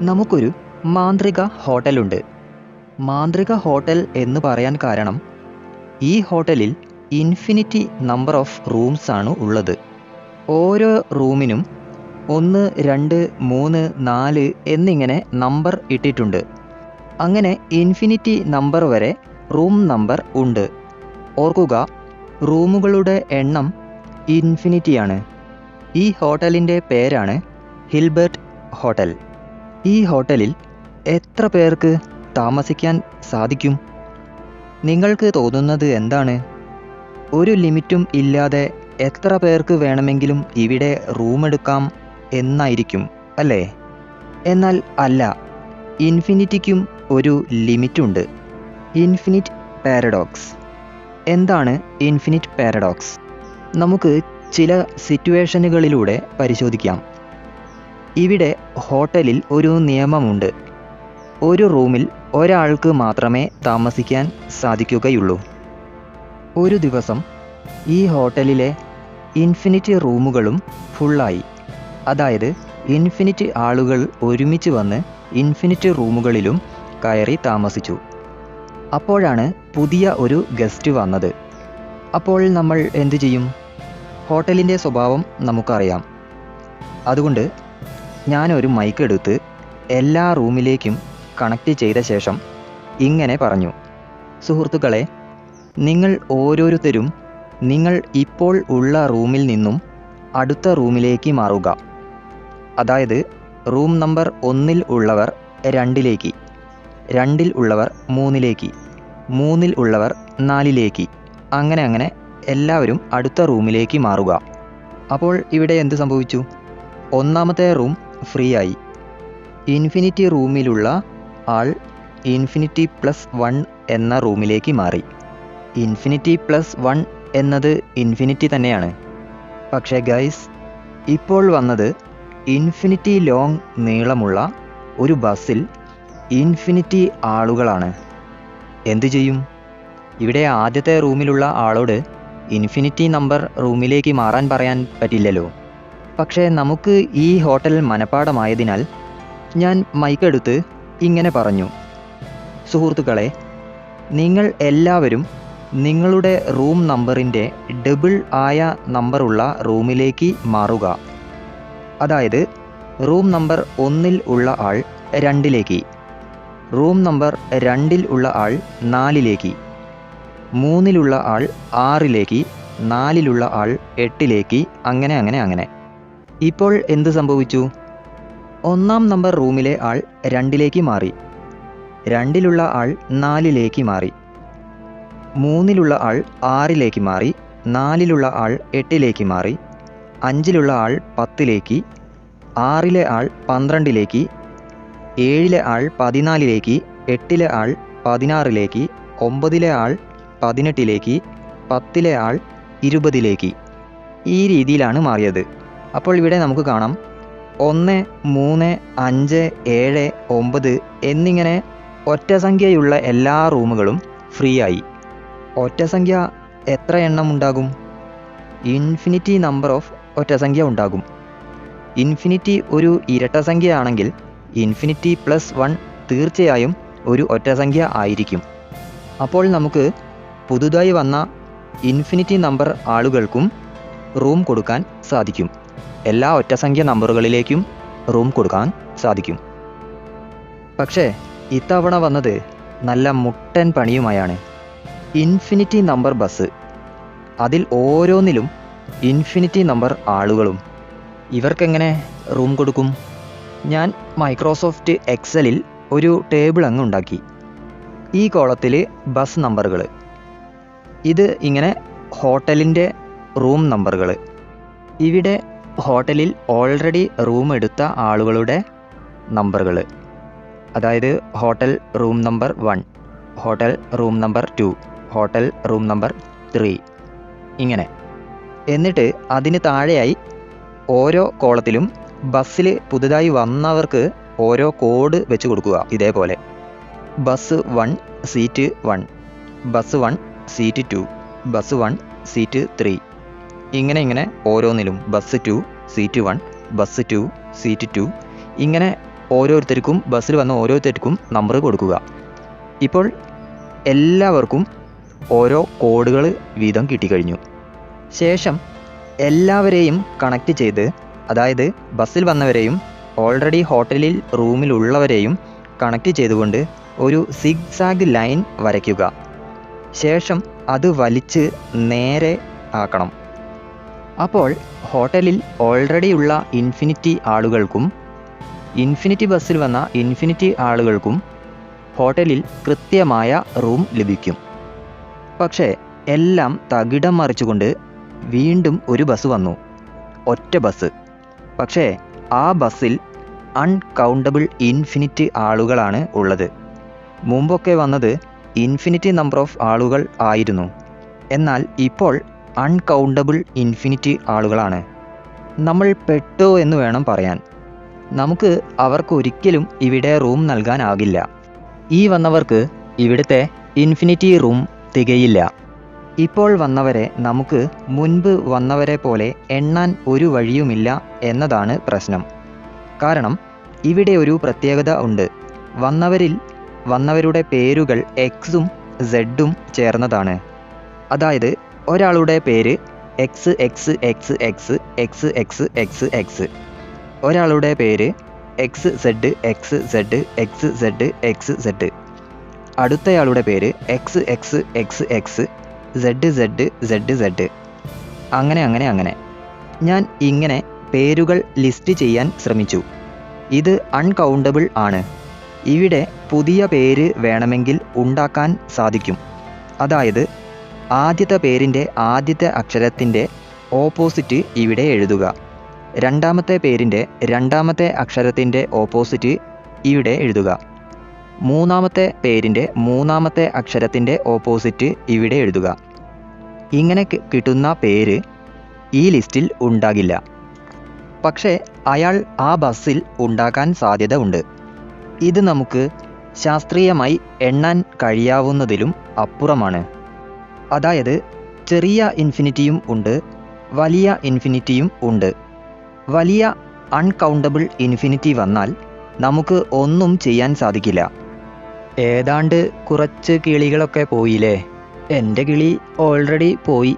നമുക്കൊരു മാന്ത്രിക ഹോട്ടലുണ്ട്. മാന്ത്രിക ഹോട്ടൽ എന്ന് പറയാൻ കാരണം ഈ ഹോട്ടലിൽ ഇൻഫിനിറ്റി നമ്പർ ഓഫ് റൂംസ് ആണ് ഉള്ളത്. ഓരോ റൂമിനും ഒന്ന് രണ്ട് മൂന്ന് നാല് എന്നിങ്ങനെ നമ്പർ ഇട്ടിട്ടുണ്ട്. അങ്ങനെ ഇൻഫിനിറ്റി നമ്പർ വരെ റൂം നമ്പർ ഉണ്ട്. ഓർക്കുക റൂമുകളുടെ എണ്ണം ഇൻഫിനിറ്റിയാണ്. ഈ ഹോട്ടലിന്റെ പേരാണ് ഹിൽബർട്ട് ഹോട്ടൽ. ഈ ഹോട്ടലിൽ എത്ര പേർക്ക് താമസിക്കാൻ സാധിക്കും? നിങ്ങൾക്ക് തോന്നുന്നത് എന്താണ്? ഒരു ലിമിറ്റും ഇല്ലാതെ എത്ര പേർക്ക് വേണമെങ്കിലും ഇവിടെ റൂം എടുക്കാം എന്നായിരിക്കും അല്ലേ? എന്നാൽ അല്ല ഇൻഫിനിറ്റിക്കും ഒരു ലിമിറ്റുണ്ട്. Infinite paradox. എന്താണ് ഇൻഫിനിറ്റ് പാരഡോക്സ്? നമുക്ക് ചില സിറ്റുവേഷനുകളിലൂടെ പരിശോധിക്കാം. ഇവിടെ ഹോട്ടലിൽ ഒരു നിയമമുണ്ട്. ഒരു റൂമിൽ ഒരാൾക്ക് മാത്രമേ താമസിക്കാൻ സാധിക്കുകയുള്ളൂ. ഒരു ദിവസം ഈ ഹോട്ടലിലെ ഇൻഫിനിറ്റ് റൂമുകളും ഫുള്ളായി. അതായത് ഇൻഫിനിറ്റ് ആളുകൾ ഒരുമിച്ച് വന്ന് ഇൻഫിനിറ്റ് റൂമുകളിലും കയറി താമസിച്ചു. അപ്പോഴാണ് പുതിയ ഒരു ഗസ്റ്റ് വന്നത്. അപ്പോൾ നമ്മൾ എന്തു ചെയ്യും? ഹോട്ടലിന്റെ സ്വഭാവം നമുക്കറിയാം. അതുകൊണ്ട് ഞാനൊരു മൈക്ക് എടുത്ത് എല്ലാ റൂമിലേക്കും കണക്ട് ചെയ്ത ശേഷം ഇങ്ങനെ പറഞ്ഞു. സുഹൃത്തുക്കളെ നിങ്ങൾ ഓരോരുത്തരും നിങ്ങൾ ഇപ്പോൾ ഉള്ള റൂമിൽ നിന്നും അടുത്ത റൂമിലേക്ക് മാറുക. അതായത് റൂം നമ്പർ ഒന്നിൽ ഉള്ളവർ രണ്ടിലേക്ക് രണ്ടിൽ ഉള്ളവർ മൂന്നിലേക്ക് മൂന്നിൽ ഉള്ളവർ നാലിലേക്ക് അങ്ങനെ അങ്ങനെ എല്ലാവരും അടുത്ത റൂമിലേക്ക് മാറുക. അപ്പോൾ ഇവിടെ എന്ത് സംഭവിച്ചു? ഒന്നാമത്തെ റൂം ഫ്രീ ആയി ഇൻഫിനിറ്റി റൂമിലുള്ള ആൾ ഇൻഫിനിറ്റി പ്ലസ് വൺ എന്ന റൂമിലേക്ക് മാറി. ഇൻഫിനിറ്റി പ്ലസ് വൺ എന്നത് ഇൻഫിനിറ്റി തന്നെയാണ്. പക്ഷേ ഗൈസ് ഇപ്പോൾ വന്നത് ഇൻഫിനിറ്റി ലോങ് നീളമുള്ള ഒരു ബസ്സിൽ ഇൻഫിനിറ്റി ആളുകളാണ്. എന്തു ചെയ്യും? ഇവിടെ ആദ്യത്തെ റൂമിലുള്ള ആളോട് ഇൻഫിനിറ്റി നമ്പർ റൂമിലേക്ക് മാറാൻ പറയാൻ പറ്റില്ലല്ലോ. പക്ഷേ നമുക്ക് ഈ ഹോട്ടൽ മനപ്പാടമായതിനാൽ ഞാൻ മൈക്കെടുത്ത് ഇങ്ങനെ പറഞ്ഞു. സുഹൃത്തുക്കളെ നിങ്ങൾ എല്ലാവരും നിങ്ങളുടെ റൂം നമ്പറിന്റെ ഡബിൾ ആയ നമ്പറുള്ള റൂമിലേക്ക് മാറുക. അതായത് റൂം നമ്പർ ഒന്നിൽ ഉള്ള ആൾ രണ്ടിലേക്ക് റൂം നമ്പർ രണ്ടിൽ ഉള്ള ആൾ നാലിലേക്ക് മൂന്നിലുള്ള ആൾ ആറിലേക്ക് നാലിലുള്ള ആൾ എട്ടിലേക്ക് അങ്ങനെ അങ്ങനെ അങ്ങനെ. ഇപ്പോൾ എന്ത് സംഭവിച്ചു? ഒന്നാം നമ്പർ റൂമിലെ ആൾ രണ്ടിലേക്ക് മാറി. രണ്ടിലുള്ള ആൾ നാലിലേക്ക് മാറി. മൂന്നിലുള്ള ആൾ ആറിലേക്ക് മാറി. നാലിലുള്ള ആൾ എട്ടിലേക്ക് മാറി. അഞ്ചിലുള്ള ആൾ പത്തിലേക്ക്. ആറിലെ ആൾ പന്ത്രണ്ടിലേക്ക്. ഏഴിലെ ആൾ പതിനാലിലേക്ക്. എട്ടിലെ ആൾ പതിനാറിലേക്ക്. ഒമ്പതിലെ ആൾ പതിനെട്ടിലേക്ക്. പത്തിലെ ആൾ ഇരുപതിലേക്ക്. ഈ രീതിയിലാണ് മാറിയത്. അപ്പോൾ ഇവിടെ നമുക്ക് കാണാം. ഒന്ന് മൂന്ന് അഞ്ച് ഏഴ് ഒമ്പത് എന്നിങ്ങനെ ഒറ്റ സംഖ്യയുള്ള എല്ലാ റൂമുകളും ഫ്രീ ആയി ഒറ്റ സംഖ്യ എത്ര എണ്ണം ഉണ്ടാകും? ഇൻഫിനിറ്റി നമ്പർ ഓഫ് ഒറ്റ സംഖ്യ ഉണ്ടാകും. ഇൻഫിനിറ്റി ഒരു ഇരട്ട സംഖ്യയാണെങ്കിൽ ഇൻഫിനിറ്റി പ്ലസ് വൺ തീർച്ചയായും ഒരു ഒറ്റ സംഖ്യ ആയിരിക്കും. അപ്പോൾ നമുക്ക് പുതുതായി വന്ന ഇൻഫിനിറ്റി നമ്പർ ആളുകൾക്കും റൂം കൊടുക്കാൻ സാധിക്കും. എല്ലാ ഒറ്റസംഖ്യ നമ്പറുകളിലേക്കും റൂം കൊടുക്കാൻ സാധിക്കും. പക്ഷേ ഇത്തവണ വന്നത് നല്ല മുട്ടൻ പണിയുമായാണ്. ഇൻഫിനിറ്റി നമ്പർ ബസ് അതിൽ ഓരോന്നിലും ഇൻഫിനിറ്റി നമ്പർ ആളുകളും. ഇവർക്കെങ്ങനെ റൂം കൊടുക്കും? ഞാൻ മൈക്രോസോഫ്റ്റ് എക്സലിൽ ഒരു ടേബിൾ അങ്ങ് ഉണ്ടാക്കി. ഈ കോളത്തിൽ ബസ് നമ്പറുകൾ ഇത് ഇങ്ങനെ ഹോട്ടലിന്റെ റൂം നമ്പറുകൾ ഇവിടെ ഹോട്ടലിൽ ഓൾറെഡി റൂം എടുത്ത ആളുകളുടെ നമ്പറുകൾ അതായത് hotel room number one hotel room number two hotel room number three ഇങ്ങനെ. എന്നിട്ട് അതിന് താഴെയായി ഓരോ കോളത്തിലും ബസ്സിൽ പുതുതായി വന്നവർക്ക് ഓരോ കോഡ് വെച്ച് കൊടുക്കുക ഇതേപോലെ. Bus one seat one bus one seat two bus one seat three ഇങ്ങനെ ഇങ്ങനെ ഓരോന്നിലും bus two seat one bus two seat two ഇങ്ങനെ ഓരോരുത്തർക്കും ബസ്സിൽ വന്ന ഓരോരുത്തർക്കും നമ്പർ കൊടുക്കുക. ഇപ്പോൾ എല്ലാവർക്കും ഓരോ കോഡുകൾ വീതം കിട്ടിക്കഴിഞ്ഞു. ശേഷം എല്ലാവരെയും കണക്റ്റ് ചെയ്ത് അതായത് ബസ്സിൽ വന്നവരെയും ഓൾറെഡി ഹോട്ടലിൽ റൂമിലുള്ളവരെയും കണക്റ്റ് ചെയ്തുകൊണ്ട് ഒരു സിഗ്സാഗ് ലൈൻ വരയ്ക്കുക. ശേഷം അത് വലിച്ച് നേരെ ആക്കണം. അപ്പോൾ ഹോട്ടലിൽ ഓൾറെഡി ഉള്ള ഇൻഫിനിറ്റി ആളുകൾക്കും ഇൻഫിനിറ്റി ബസ്സിൽ വന്ന ഇൻഫിനിറ്റി ആളുകൾക്കും ഹോട്ടലിൽ കൃത്യമായ റൂം ലഭിക്കും. പക്ഷേ എല്ലാം തകിടം മറിച്ചുകൊണ്ട് വീണ്ടും ഒരു ബസ് വന്നു. ഒറ്റ ബസ്. പക്ഷേ ആ ബസ്സിൽ അൺകൗണ്ടബിൾ ഇൻഫിനിറ്റി ആളുകളാണ് ഉള്ളത്. മുമ്പൊക്കെ വന്നത് ഇൻഫിനിറ്റി നമ്പർ ഓഫ് ആളുകൾ ആയിരുന്നു. എന്നാൽ ഇപ്പോൾ അൺകൗണ്ടബിൾ ഇൻഫിനിറ്റി ആളുകളാണ്. നമ്മൾ പെട്ടോ എന്ന് വേണം പറയാൻ. നമുക്ക് അവർക്ക് ഒരിക്കലും ഇവിടെ റൂം നൽകാനാകില്ല. ഈ വന്നവർക്ക് ഇവിടുത്തെ ഇൻഫിനിറ്റി റൂം തികയില്ല. ഇപ്പോൾ വന്നവരെ നമുക്ക് മുൻപ് വന്നവരെ പോലെ എണ്ണാൻ ഒരു വഴിയുമില്ല എന്നതാണ് പ്രശ്നം. കാരണം ഇവിടെ ഒരു പ്രത്യേകത ഉണ്ട്. വന്നവരിൽ വന്നവരുടെ പേരുകൾ എക്സും സെഡും ചേർന്നതാണ്. അതായത് ഒരാളുടെ പേര് x x x x x x x x ഒരാളുടെ പേര് x z x z x z x z അടുത്തയാളുടെ പേര് x x x x z z z z അങ്ങനെ അങ്ങനെ അങ്ങനെ. ഞാൻ ഇങ്ങനെ പേരുകൾ ലിസ്റ്റ് ചെയ്യാൻ ശ്രമിച്ചു. ഇത് അൺകൗണ്ടബിൾ ആണ്. ഇവിടെ പുതിയ പേര് വേണമെങ്കിൽ ഉണ്ടാക്കാൻ സാധിക്കും. അതായത് ആദ്യത്തെ പേരിന്റെ ആദ്യത്തെ അക്ഷരത്തിന്റെ ഓപ്പോസിറ്റ് ഇവിടെ എഴുതുക. രണ്ടാമത്തെ പേരിന്റെ രണ്ടാമത്തെ അക്ഷരത്തിന്റെ ഓപ്പോസിറ്റ് ഇവിടെ എഴുതുക. മൂന്നാമത്തെ പേരിന്റെ മൂന്നാമത്തെ അക്ഷരത്തിന്റെ ഓപ്പോസിറ്റ് ഇവിടെ എഴുതുക. ഇങ്ങനെ കിട്ടുന്ന പേര് ഈ ലിസ്റ്റിൽ ഉണ്ടാകില്ല. പക്ഷേ അയാൾ ആ ബസ്സിൽ ഉണ്ടാക്കാൻ സാധ്യത ഉണ്ട്. ഇത് നമുക്ക് ശാസ്ത്രീയമായി എണ്ണാൻ കഴിയാവുന്നതിലും അപ്പുറമാണ്. അതായത് ചെറിയ ഇൻഫിനിറ്റിയും ഉണ്ട് വലിയ ഇൻഫിനിറ്റിയും ഉണ്ട്. വലിയ അൺകൗണ്ടബിൾ ഇൻഫിനിറ്റി വന്നാൽ നമുക്ക് ഒന്നും ചെയ്യാൻ സാധിക്കില്ല. ഏതാണ്ട് കുറച്ച് കിളികളൊക്കെ പോയില്ലേ? എന്റെ കിളി ഓൾറെഡി പോയി.